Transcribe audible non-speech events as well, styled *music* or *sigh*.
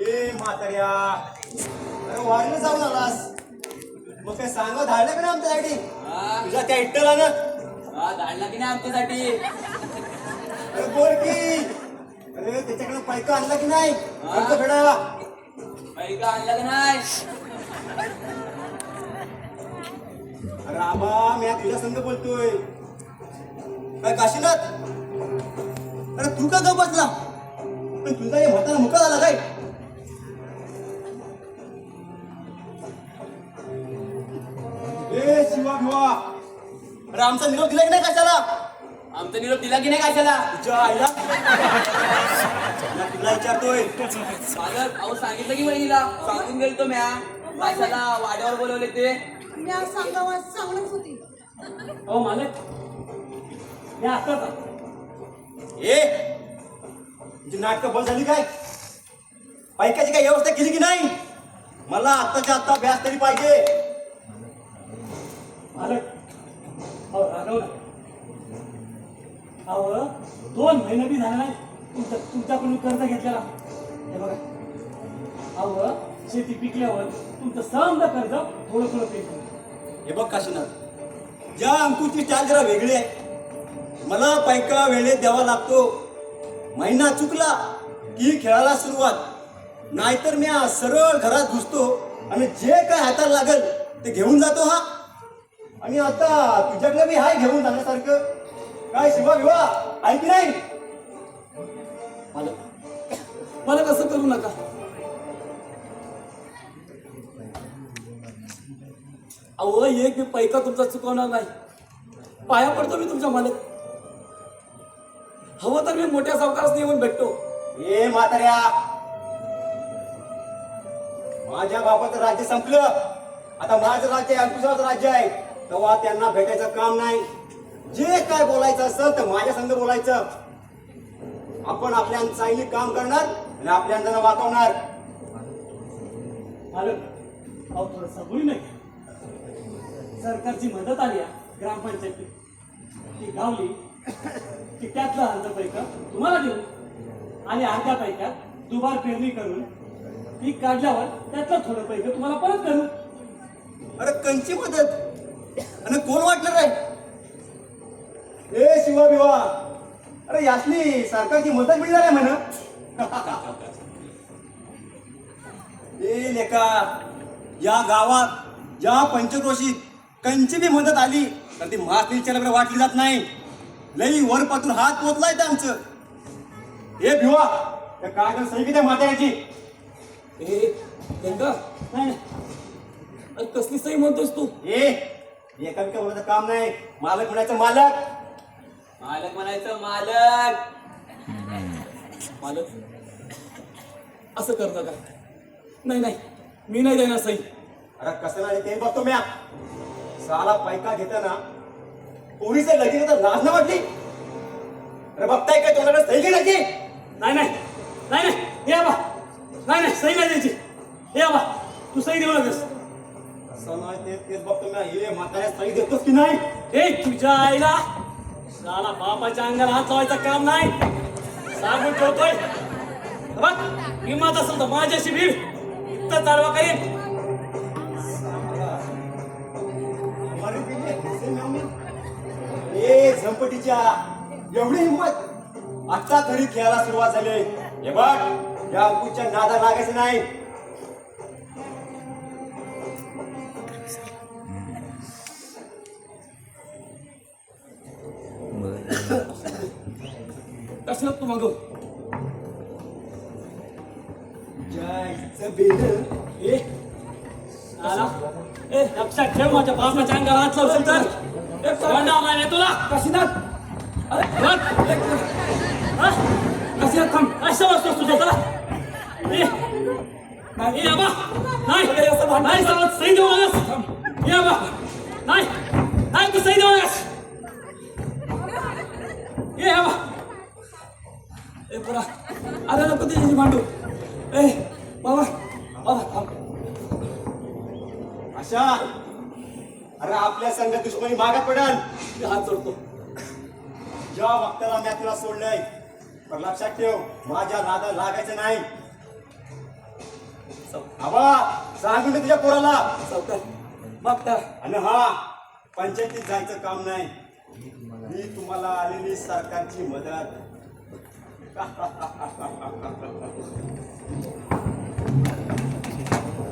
ए म्हाताऱ्या. अरे वारीला जाऊन आलास मग काय सांगा धाडलं का ना आमच्यासाठी? त्या इट्टला ना हा, धाडला की नाही आमच्यासाठी? अरे बोल की. अरे त्याच्याकडे पैका आणला की नाही? खर्च फेडायला. पैका आणला की नाही? अरे आबा मी तुझ्या संग बोलतोय. काय काशीनाथ? अरे तू का गप बसला? पण तुझा हे म्हातारा मुका झाला आमचा निरोप दिला की नाही कशाला? आमचा निरोप दिला की नाही कशाला? तुझ्या आईला? तुला विचारतोय. मालक अहो सांगितलं की वहिनीला. सांगून गेलतो म्या. कशाला? वाड्यावर बोलवले ते. मी आज सांगावं सांगणच होती. अहो मालक. हे आता ए तुझी नाटकं बस झाली काय? पैकाची काय व्यवस्था केली की नाही? मला आत्ताच्या आत्ता व्याज तरी पाहिजे. मालक अहो राघव. अहो दोन महिने बी झाला नाही. तुमचा तुमच्याकडून कर्ज घेतलेला. हे बघा. अहो शेती पिकल्यावर तुमचं समजा कर्ज थोडं थोडं पे हे बघ काशीनाथ. ज्या अंकुची चाल जरा वेगळी आहे. मला पैका वेळेत द्यावा लागतो. महिना चुकला की खेळाला सुरुवात. नाहीतर मी सरळ घरात घुसतो आणि जे काय हाताला लागल ते घेऊन जातो हा. आणि आता तुझ्याकडे बी हाय घेऊन जाण्यासारखं. काय शिवा विवा आहे की नाही? मालक मला कसं करू नका? अहो एक मी पैका तुमचा चुकवणार नाही. पाया पडतो मी तुमच्या मालक. हवं तर मी मोठ्या सावकारास येऊन भेटतो. ए म्हाताऱ्या. माझ्या बापाचं राज्य संपलं. आता माझं राज्य आहे अंकुशाचं राज्य आहे. तेव्हा त्यांना भेटायचं काम नाही. जे काय बोलायचं असेल तर माझ्या संग बोलायचं. आपण आपल्या चांगली काम करणार आणि आपल्या अंदानं वाकवणार मालक अहो थोडं सबुरी नाही सरकारची मदत आली आहे ग्रामपंचायतीत. ती गावली की त्यातला अर्ध पैका तुम्हाला देऊ. आणि अर्ध्या पैकात दुबार पेरणी करून पीक काढल्यावर त्यातलं थोडं पैक तुम्हाला परत करू. अरे कंची मदत? आणि कोण वाटणार आहे? ए शिवा बिवा. अरे यासली सरकारची मदत मिळणार आहे म्हण. *laughs* ए लेका या गावात ज्या पंचक्रोशीत कंची बी मदत आली तर ती महास्त्रीच्याकडे वाटली जात नाही. लई वर पातून हात पोचलाय ते आमचं. ए भिवा त्या कागद सही किती म्हाताऱ्याची ए गंगा नाही कसली सही म्हणतोस तू? ए एका बिका म्हणायचं काम नाही. मालक म्हणायचं मालक! मालक म्हणायचं मालक! मालक? असं कर नका नाही नाही. मी नाही देणार सही. अरे कसं नाही ते बघतो म्या. साला पैका घेताना पोरीचे लगीन तर लाज नाही वाटली? अरे बघताय काय तोंडाकडे सही घेण्याची नाही नाही. नाही नाही. या बा. नाही नाही. सही नाही द्यायची. या बा. तू सही देऊ नकस. नाही ते तेच बघतो हे म्हाताऱ्या देतोस की नाही? हे तुझ्या आईला! साला बापाच्या अंगाला हात लावायचं काम नाही. सांगून ठेवतोय. बघ हिंमत असेल तर माझ्याशी भीड. तर चालवा करीन? ए झंपटीच्या एवढी हिंमत आता तरी खेळायला सुरुवात झाली. हे बघ या अंकुच्या नादा लागायचं नाही. कसं तू मागव लक्षात ठेव माझ्या बापाच्या अंगाला हात लावशील तर. नाही तुला? काशीनाथ. अरे? काशीनाथ थांब. असं वाचतोस तुझ्या चला. नाही. ए आबा. नाही. नाही सही देऊ नकोस ए आबा. नाही. नाही तू सही देऊ नकोस त्याची मांडू? ए बाबा बाबा थांब. अरे आपल्या संघ दुश्मनी मागा पडल. मी हात जोडतो. ज्या वक्ताला मी तुला सोडलंय पण लक्षात ठेव माझ्या नादा लागायचं नाही. आबा सांग म्हणजे तुझ्या पोराला. चौकार मागता. आणि हा पंचायतीत जायचं काम नाही. ही तुम्हाला आलेली सरकारची मदत *laughs* Hahaha.